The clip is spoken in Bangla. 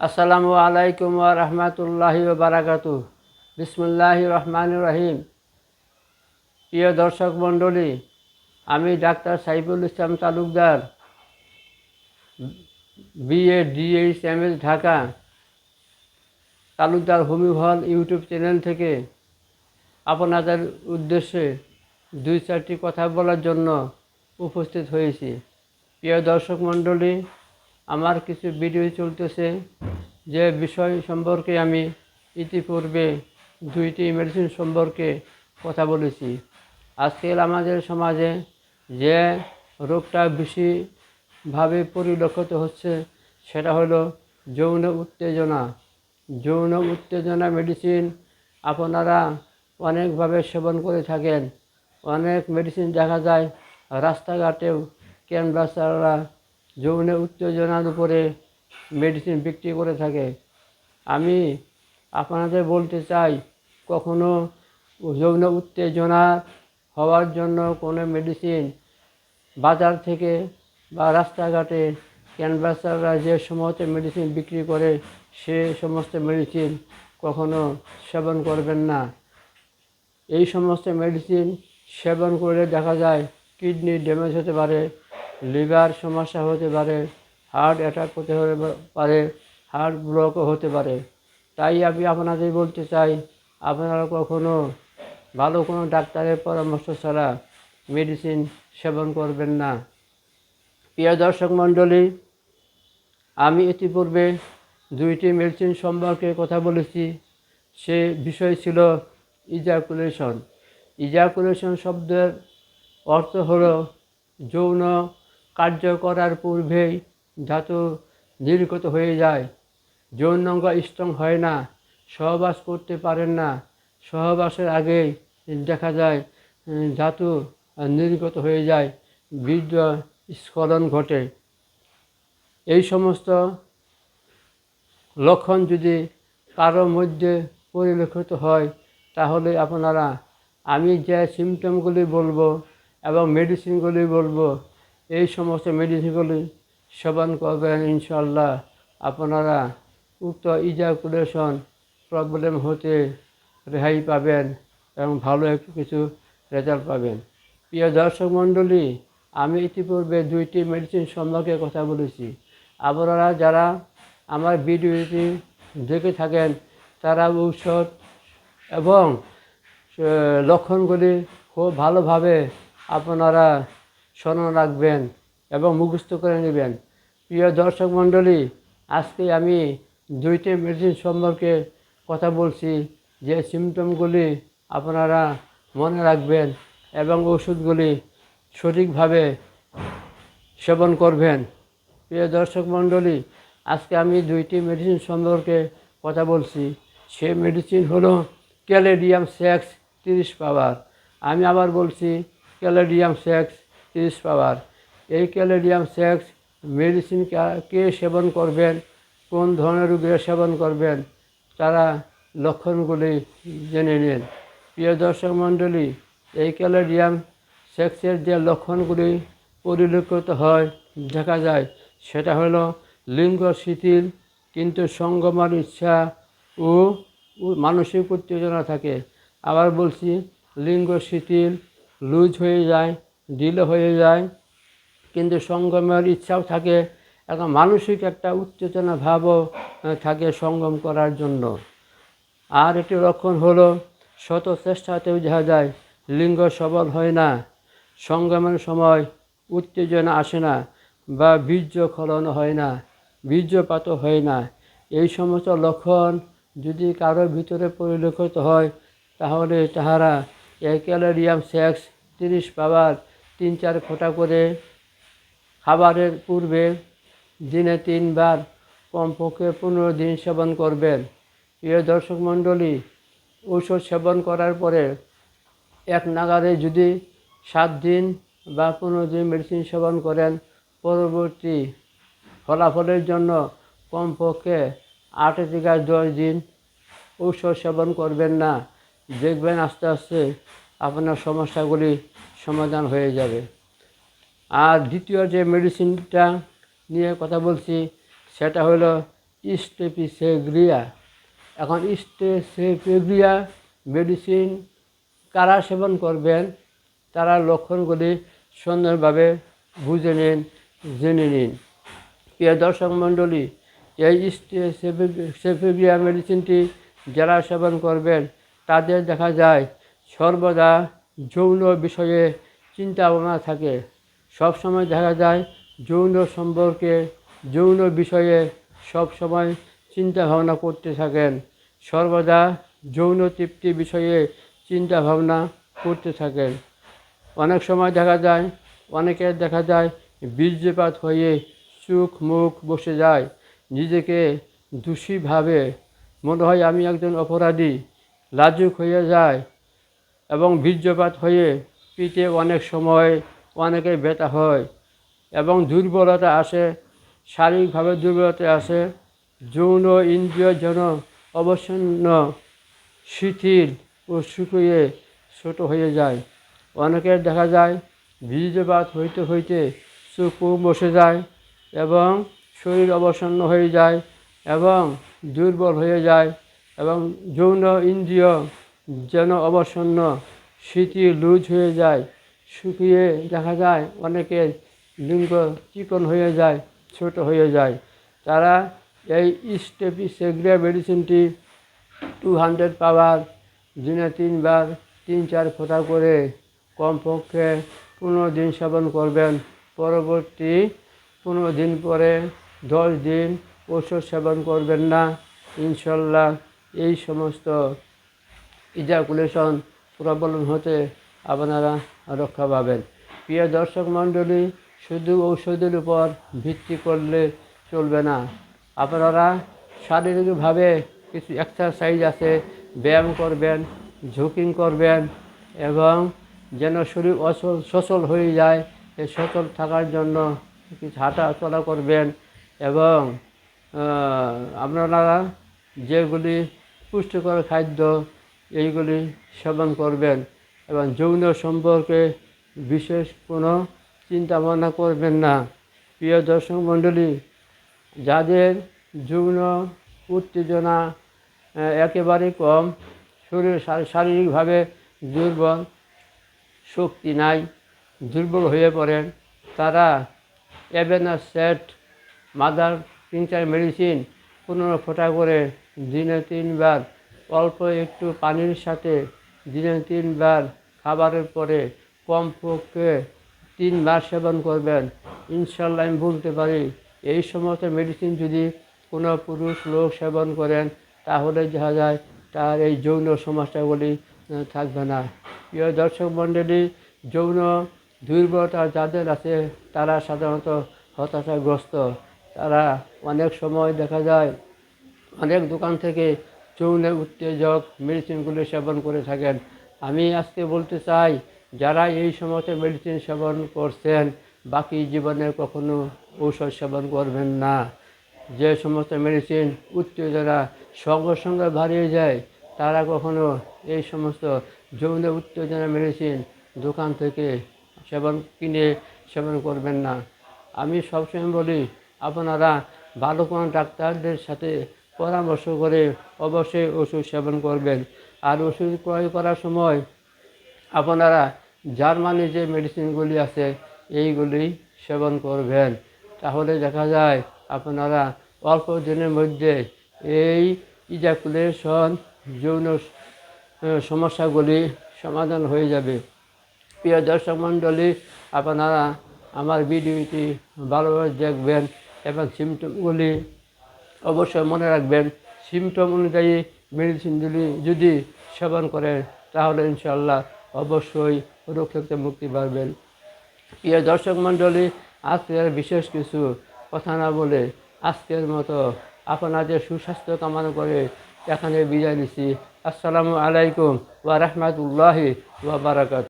আসসালামু আলাইকুম ওয়া রাহমাতুল্লাহি ওয়া বারাকাতু বিসমুল্লাহি রহমান রহিম। প্রিয় দর্শক মণ্ডলী, আমি doctor Saiful Islam Talukdar, B A D H M S Dhaka, Talukdar homeo hall YouTube channel থেকে আপনাদের উদ্দেশ্যে দুই চারটি কথা বলার জন্য উপস্থিত হয়েছি। প্রিয় দর্শক মণ্ডলী আমার কিছু ভিডিও চলতেছে, যে বিষয় সম্পর্কে আমি ইতিপূর্বে দুইটি মেডিসিন সম্পর্কে কথা বলেছি। আজকাল আমাদের সমাজে যে রোগটা বেশিভাবে পরিলক্ষিত হচ্ছে, সেটা হলো যৌন উত্তেজনা। যৌন উত্তেজনা মেডিসিন আপনারা অনেকভাবে সেবন করে থাকেন। অনেক মেডিসিন দেখা যায়, রাস্তাঘাটেও ক্যানভাসাররা যৌন উত্তেজনার উপরে মেডিসিন বিক্রি করে থাকে। আমি আপনাদের বলতে চাই, কখনো যৌন উত্তেজনা হওয়ার জন্য কোনো মেডিসিন বাজার থেকে বা রাস্তাঘাটে ক্যানভাসাররা যে সমস্ত মেডিসিন বিক্রি করে, সে সমস্ত মেডিসিন কখনো সেবন করবেন না। এই সমস্ত মেডিসিন সেবন করলে দেখা যায় কিডনি ড্যামেজ হতে পারে লিভার সমস্যা হতে পারে, হার্ট অ্যাটাক হতে পারে, হার্ট ব্লকও হতে পারে। তাই আমি আপনাদের বলতে চাই, আপনারা কখনো ভালো কোনো ডাক্তারের পরামর্শ ছাড়া মেডিসিন সেবন করবেন না। প্রিয় দর্শক মণ্ডলী, আমি ইতিপূর্বে দুইটি মেডিসিন সম্পর্কে কথা বলেছি। সে বিষয় ছিল ইজাকুলেশন ইজাকুলেশন শব্দের অর্থ হলো যৌন কার্য করার পূর্বেই ধাতু নির্গত হয়ে যায়। যৌনাঙ্গ স্ট্রং হয় না, সহবাস করতে পারেন না। সহবাসের আগেই দেখা যায় ধাতু নির্গত হয়ে যায় বীর্য স্খলন ঘটে। এই সমস্ত লক্ষণ যদি কারও মধ্যে পরিলক্ষিত হয়, তাহলে আপনারা আমি যে সিমটমগুলি বলব এবং মেডিসিনগুলি বলব এই সমস্ত মেডিসিনগুলি সেবন করবেন ইনশাল্লাহ আপনারা উক্ত ইজাকুলেশন প্রবলেম হতে রেহাই পাবেন এবং ভালো একটু কিছু রেজাল্ট পাবেন। প্রিয় দর্শক মণ্ডলী, আমি ইতিপূর্বে দুইটি মেডিসিন সম্পর্কে কথা বলেছি। আপনারা যারা আমার ভিডিওটি দেখে থাকেন, তারা ঔষধ এবং লক্ষণগুলি খুব ভালোভাবে আপনারা স্মরণ রাখবেন এবং মুখস্থ করে নেবেন। প্রিয় দর্শক মণ্ডলী, আজকে আমি দুইটি মেডিসিন সম্পর্কে কথা বলছি, যে সিমটমগুলি আপনারা মনে রাখবেন এবং ওষুধগুলি সঠিকভাবে সেবন করবেন। প্রিয় দর্শক মণ্ডলী, আজকে আমি দুইটি মেডিসিন সম্পর্কে কথা বলছি। সে মেডিসিন হলো ক্যালেডিয়াম সেক্স তিরিশ পাওয়ার। আমি আবার বলছি ক্যালেডিয়াম সেক্স তিরিশ পাওয়ার। এই ক্যালেডিয়াম সেক্স মেডিসিন কা- সেবন করবেন? কোন ধরনের রোগীরা সেবন করবেন? তারা লক্ষণগুলি জেনে নিন। প্রিয় দর্শক মণ্ডলী, এই ক্যালেডিয়াম সেক্সের যে লক্ষণগুলি পরিলক্ষিত হয়, দেখা যায়, সেটা হলো লিঙ্গ শিথিল, কিন্তু সঙ্গমার ইচ্ছা ও মানসিক উত্তেজনা থাকে। আবার বলছি, লিঙ্গ শিথিল, লুজ হয়ে যায় ঢিলে হয়ে যায়। কিন্তু সঙ্গমের ইচ্ছাও থাকে, একটা মানসিক একটা উত্তেজনা ভাবও থাকে সঙ্গম করার জন্য। আর একটি লক্ষণ হলো, শত চেষ্টাতেও দেখা যায়, লিঙ্গ সবল হয় না। সঙ্গমের সময় উত্তেজনা আসে না বা বীর্য খলন হয় না, বীর্যপাতও হয় না। এই সমস্ত লক্ষণ যদি কারও ভিতরে পরিলক্ষিত হয়, তাহলে তাহারা ক্যালোরিয়াম সেক্স তিরিশ পাওয়ার তিন চার ফোঁটা করে খাবারের পূর্বে দিনে তিনবার কমপক্ষে পনেরো দিন সেবন করবেন। প্রিয় দর্শক মণ্ডলী, ঔষধ সেবন করার পরে এক নাগারে যদি সাত দিন বা পনেরো দিন মেডিসিন সেবন করেন, পরবর্তী ফলাফলের জন্য কমপক্ষে আট থেকে দশ দিন ঔষধ সেবন করবেন না। দেখবেন আস্তে আস্তে আপনার সমস্যাগুলি সমাধান হয়ে যাবে। আর দ্বিতীয় যে মেডিসিনটা নিয়ে কথা বলছি, সেটা হলো স্টেপিসেগ্রিয়া এখন স্টেসেগ্রিয়া মেডিসিন কারা সেবন করবেন, তারা লক্ষণগুলি সুন্দরভাবে বুঝে নিন, জেনে নিন। প্রিয় দর্শক মণ্ডলী, এই সেফেবিয়া মেডিসিনটি যারা সেবন করবেন, তাদের দেখা যায় সর্বদা যৌন বিষয়ে চিন্তা ভাবনা থাকে। সবসময় দেখা যায় যৌন সম্পর্কে যৌন বিষয়ে সব সময় চিন্তা ভাবনা করতে থাকেন। সর্বদা যৌন তৃপ্তি বিষয়ে চিন্তা ভাবনা করতে থাকেন। অনেক সময় দেখা যায়, অনেকের দেখা যায় বীর্যপাত হয়ে চোখ মুখ বসে যায়, নিজেকে দোষী ভাবে। মনে হয় আমি একজন অপরাধী, লাজুক হয়ে যায় এবং বীর্যপাত হয়ে পিঠে অনেক সময় অনেকের ব্যথা হয় এবং দুর্বলতা আসে, শারীরিকভাবে দুর্বলতা আসে, যৌন ইন্দ্রিয় যেন অবসন্ন শিথিল ও শুকিয়ে ছোট হয়ে যায়। অনেকের দেখা যায় বীর্যপাত হইতে হইতে মুখ বসে যায় এবং শরীর অবসন্ন হয়ে যায় এবং দুর্বল হয়ে যায় এবং যৌন ইন্দ্রিয় যেন অবসন্ন। শিথিল লুজ হয়ে যায়, শুকিয়ে দেখা যায় অনেকের লিঙ্গ চিকন হয়ে যায়, ছোট হয়ে যায়। তারা এই স্টেপিসেগ্রিয়া মেডিসিনটি টু হান্ড্রেড পাওয়ার, দিনে তিনবার তিন চার ফোঁটা করে কমপক্ষে পনেরো দিন সেবন করবেন। পরবর্তী পনেরো দিন পরে দশ দিন ওষুধ সেবন করবেন না। ইনশাল্লাহ এই সমস্ত ইজাকুলেশন প্রবলেম হতে আপনারা রক্ষা পাবেন। প্রিয় দর্শক মণ্ডলী, শুধু ঔষধের উপর ভিত্তি করলে চলবে না। আপনারা শারীরিকভাবে কিছু এক্সারসাইজ আছে, ব্যায়াম করবেন ঝুঁকিং করবেন এবং যেন শরীর অচল সচল হয়ে যায় এই সচল থাকার জন্য কিছু হাঁটা চলা করবেন এবং আপনারা যেগুলি পুষ্টিকর খাদ্য এইগুলি সেবন করবেন এবং যৌন সম্পর্কে বিশেষ কোনো চিন্তা ভাবনা করবেন না। প্রিয় দর্শক মণ্ডলী, যাদের যৌন উত্তেজনা একেবারে কম, শরীর শারীরিকভাবে দুর্বল, শক্তি নাই, দুর্বল হয়ে পড়েন, তারা এভেনা সেট, মাদার তিনচার মেডিসিন পনেরো ফোঁটা করে দিনে তিনবার অল্প একটু পানির সাথে দিনে তিনবার খাবারের পরে কমপক্ষে তিনবার সেবন করবেন। ইনশাল্লাহ আমি বলতে পারি, এই সমস্ত মেডিসিন যদি কোনো পুরুষ লোক সেবন করেন, তাহলে দেখা যায় তার এই যৌন সমস্যাগুলি থাকবে না। প্রিয় দর্শক মণ্ডলী, যৌন দুর্বলতা যাদের আছে, তারা সাধারণত হতাশাগ্রস্ত। তারা অনেক সময় দেখা যায়, অনেক দোকান থেকে যৌন উত্তেজক মেডিসিনগুলো সেবন করে থাকেন। আমি আজকে বলতে চাই, যারা এই সমস্ত মেডিসিন সেবন করছেন, বাকি জীবনে কখনো ঔষধ সেবন করবেন না। যে সমস্ত মেডিসিন উত্তেজনা সঙ্গে সঙ্গে বাড়িয়ে যায়, তারা কখনো এই সমস্ত যৌন উত্তেজনা মেডিসিন দোকান থেকে সেবন কিনে সেবন করবেন না। আমি সবসময় বলি, আপনারা ভালো কোনো ডাক্তারদের সাথে পরামর্শ করে অবশ্যই ওষুধ সেবন করবেন। আর ওষুধ ক্রয় করার সময় আপনারা জার্মানি যে মেডিসিনগুলি আছে, এইগুলি সেবন করবেন। তাহলে দেখা যায় আপনারা অল্প দিনের মধ্যে এই ইজাকুলেশন যৌন সমস্যাগুলি সমাধান হয়ে যাবে। প্রিয় দর্শক মণ্ডলী, আপনারা আমার ভিডিওটি ভালোভাবে দেখবেন এবং সিমটমগুলি অবশ্যই মনে রাখবেন সিমটম অনুযায়ী মেডিসিনগুলি যদি সেবন করেন, তাহলে ইনশাল্লাহ অবশ্যই রোগ থেকে মুক্তি পাবেন। প্রিয় দর্শক মণ্ডলী, আজকের বিশেষ কিছু কথা না বলে আজকের মতো আপনাদের সুস্বাস্থ্য কামনা করে এখানে বিদায় নিচ্ছি। আসসালামু আলাইকুম ওয়া রাহমাতুল্লাহি ওয়া বারাকাত